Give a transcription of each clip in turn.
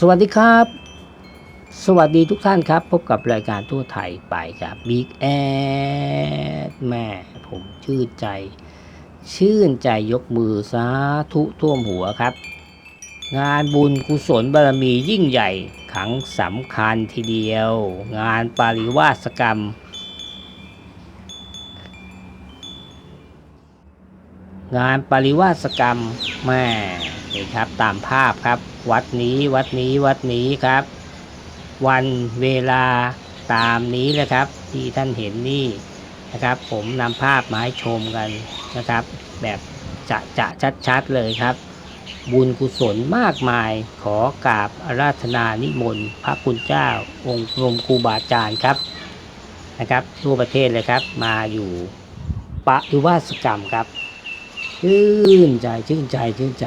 สวัสดีครับ สวัสดีทุกท่านครับ พบกับรายการทั่วไทยไปครับบิ๊กแอดแม่ผมชื่นใจ ชื่นใจยกมือสาธุท่วมหัวครับ งานบุญกุศลบารมียิ่งใหญ่ครั้งสำคัญทีเดียว งานปาริวาสกรรมงานปริวาสกรรมแม่ นี่ครับตามภาพครับ วัดนี้วัดนี้วัดนี้ครับ วันเวลาตามนี้เลยครับ ที่ท่านเห็นนี่นะครับ ผมนำภาพมาให้ชมกันนะครับ แบบจะจะชัดๆเลยครับ บุญกุศลมากมายขอกราบอาราธนานิมนต์พระคุณเจ้า องค์รมครูบาอาจารย์ครับนะครับทั่วประเทศเลยครับ มาอยู่ปริวาสกรรมครับชื่นใจชื่นใจชื่นใจ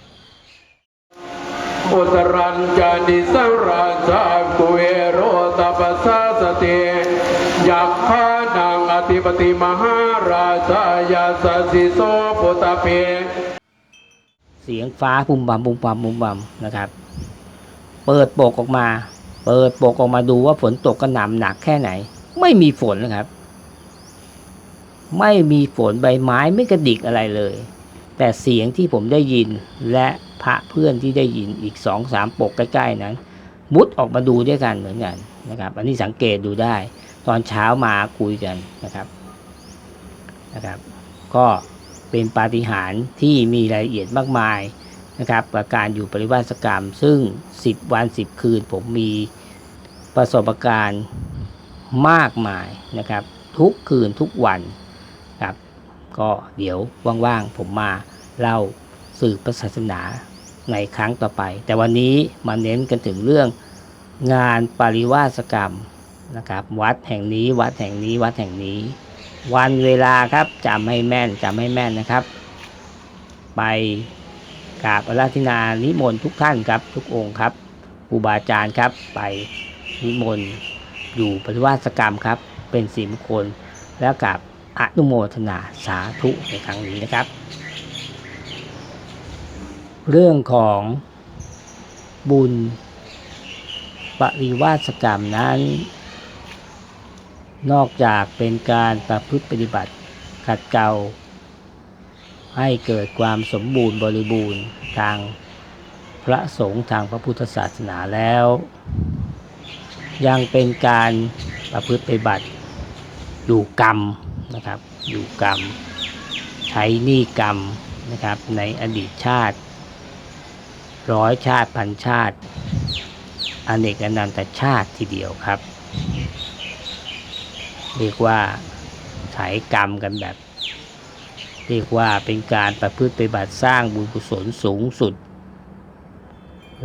อุตรัญจานิสราชากุเอโรตปัสสะสติยักขานังอธิปติมหาราชายาสสิโสปุตเปเสียงฟ้าปุ่มบัมปุ่มบัมปุ่มบัมนะครับ เปิดปกออกมา เปิดปกออกมาดูว่าฝนตกกระหน่ำหนักแค่ไหน ไม่มีฝนนะครับ ไม่มีฝนใบไม้ไม่กระดิกอะไรเลย แต่เสียงที่ผมได้ยินและพระเพื่อนที่ได้ยินอีกสองสามปกใกล้ๆนั้น มุดออกมาดูด้วยกันเหมือนกันนะครับ อันนี้สังเกตดูได้ ตอนเช้ามาคุยกันนะครับนะครับ ก็เป็นปาฏิหาริย์ที่มีรายละเอียดมากมายนะครับกับการอยู่ปริวาสกรรม ซึ่ง 10 วัน 10 คืน ผมมีประสบการณ์มากมายนะครับ ทุกคืนทุกวัน ก็เดี๋ยวว่างๆผมมาเล่าสื่อพระศาสนาในครั้งต่อไป แต่วันนี้มาเน้นกันถึงเรื่องงานปริวาสกรรมนะครับวัดแห่งนี้วัดแห่งนี้วัดแห่งนี้ วันเวลาครับจำให้แม่นจำให้แม่นนะครับ ไปกราบอาราธนานิมนต์ทุกท่านครับ ทุกองค์ครับครูบาอาจารย์ครับ ไปนิมนต์อยู่ปฏิวัติกรรมครับ เป็นสีมงคลแล้วกับ อนุโมทนาสาธุในครั้งนี้นะครับ เรื่องของบุญปริวาสกรรมนั้น นอกจากเป็นการประพฤติปฏิบัติขัดเกลาให้เกิดความสมบูรณ์บริบูรณ์ทางพระสงฆ์ทางพระพุทธศาสนาแล้ว ยังเป็นการประพฤติปฏิบัติอยู่กรรม นะครับ อยู่กรรม ใช้หนี้กรรมนะครับ ในอดีตชาติ ร้อยชาติพันชาติอเนกอนันตชาติทีเดียวครับ เรียกว่าใช้กรรมกันแบบ เรียกว่าเป็นการประพฤติปฏิบัติสร้างบุญกุศลสูงสุด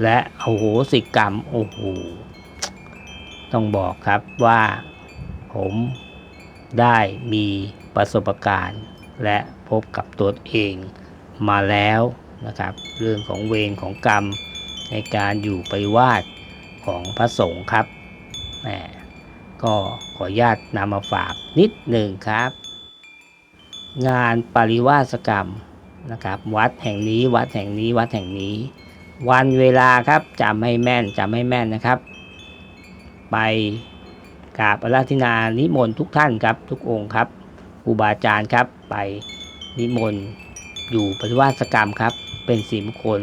และโอ้โหสิกรรม โอ้โหต้องบอกครับว่าผม ได้มีประสบการณ์ และพบกับตัวเองมาแล้วนะครับ เรื่องของเวรของกรรมในการอยู่ไปวาสของพระสงฆ์ครับแหมก็ขออนุญาตนำมาฝากนิดหนึ่งครับ งานปริวาสกรรมนะครับ วัดแห่งนี้วัดแห่งนี้วัดแห่งนี้ วันเวลาครับจำให้แม่นจำให้แม่นนะครับ ไป กราบอาราธนานิมนต์ทุกท่านครับ ทุกองค์ครับครูบาอาจารย์ครับ ไปนิมนต์อยู่ปฏิวาสกรรมครับ เป็นสีมงคล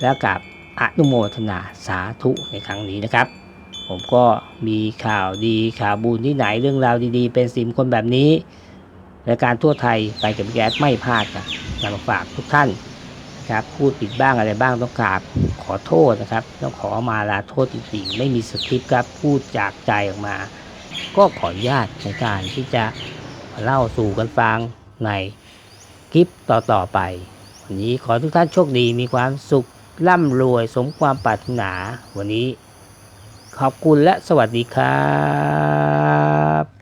แล้วกับอนุโมทนาสาธุในครั้งนี้นะครับ ผมก็มีข่าวดีข่าวบุญที่ไหนเรื่องราวดีๆ เป็นสิมคนแบบนี้รายการทั่วไทยไปกับแก๊สไม่พลาดครับนำมาฝากทุกท่านนะครับพูดผิดบ้างอะไรบ้างต้องกราบขอโทษนะครับ ต้องขอมาลาโทษจริงๆไม่มีสคริปต์ครับพูดจากใจออกมา ก็ขออนุญาตในการที่จะเล่าสู่กันฟังในคลิปต่อๆไป วันนี้ขอทุกท่านโชคดีมีความสุขร่ำรวยสมความปรารถนา วันนี้ขอบคุณและสวัสดีครับ